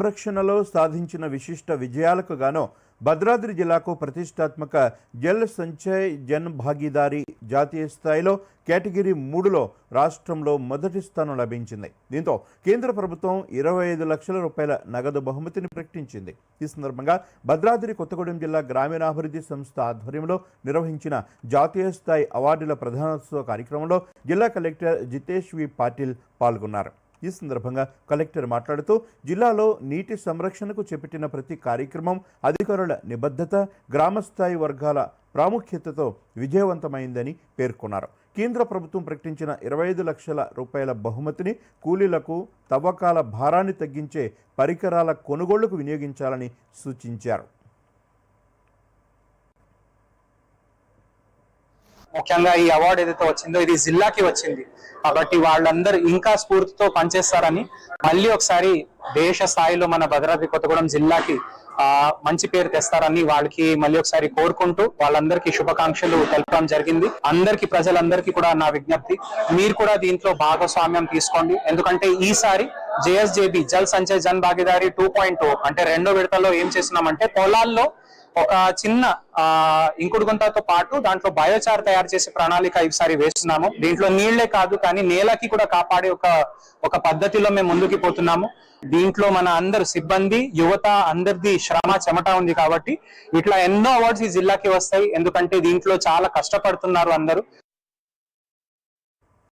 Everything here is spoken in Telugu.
సంరక్షణలో సాధించిన విశిష్ట విజయాలకు గాను భద్రాద్రి జిల్లాకు ప్రతిష్టాత్మక జల్ సంచయ్ జన్ భాగీదారీ జాతీయ స్థాయిలో కేటగిరీ మూడులో రాష్ట్రంలో మొదటి స్థానం లభించింది. దీంతో కేంద్ర ప్రభుత్వం ఇరవై ఐదు లక్షల రూపాయల నగదు బహుమతిని ప్రకటించింది. ఈ సందర్భంగా భద్రాద్రి కొత్తగూడెం జిల్లా గ్రామీణాభివృద్ధి సంస్థ ఆధ్వర్యంలో నిర్వహించిన జాతీయ స్థాయి అవార్డుల ప్రధానోత్సవ కార్యక్రమంలో జిల్లా కలెక్టర్ జితేష్ వి పాటిల్ పాల్గొన్నారు. ఈ సందర్భంగా కలెక్టర్ మాట్లాడుతూ జిల్లాలో నీటి సంరక్షణకు చేపట్టిన ప్రతి కార్యక్రమం అధికారుల నిబద్ధత గ్రామస్థాయి వర్గాల ప్రాముఖ్యతతో విజయవంతమైందని పేర్కొన్నారు. కేంద్ర ప్రభుత్వం ప్రకటించిన ఇరవై ఐదు లక్షల రూపాయల బహుమతిని కూలీలకు తవ్వకాల భారాన్ని తగ్గించే పరికరాల కొనుగోళ్ళకు వినియోగించాలని సూచించారు. ముఖ్యంగా ఈ అవార్డు ఏదైతే వచ్చిందో ఇది జిల్లాకి వచ్చింది. కాబట్టి వాళ్ళందరూ ఇంకా స్ఫూర్తితో పనిచేస్తారని మళ్ళీ ఒకసారి దేశ స్థాయిలో మన భద్రాద్రి కొత్తగూడెం జిల్లాకి ఆ మంచి పేరు తెస్తారని వాళ్ళకి మళ్ళీ ఒకసారి కోరుకుంటూ వాళ్ళందరికీ శుభాకాంక్షలు తెలపడం జరిగింది. అందరికి ప్రజలందరికీ కూడా నా విజ్ఞప్తి. మీరు కూడా దీంట్లో భాగస్వామ్యం తీసుకోండి. ఎందుకంటే ఈసారి JSJB Jal Sanchay Jan Bhagidari two point అంటే రెండో విడతలో ఏం చేస్తున్నామంటే పొలాల్లో ఒక చిన్న ఆ ఇంకుడు గుంతతో పాటు దాంట్లో బయోచార్ తయారు చేసే ప్రణాళిక ఈసారి వేస్తున్నాము. దీంట్లో నీళ్ళే కాదు కానీ నేలకి కూడా కాపాడే ఒక ఒక పద్ధతిలో మేము ముందుకు పోతున్నాము. దీంట్లో మన అందరు సిబ్బంది యువత అందరిది శ్రమ చెమట ఉంది కాబట్టి ఇట్లా ఎన్నో అవార్డ్స్ ఈ జిల్లాకి వస్తాయి. ఎందుకంటే దీంట్లో చాలా కష్టపడుతున్నారు అందరూ.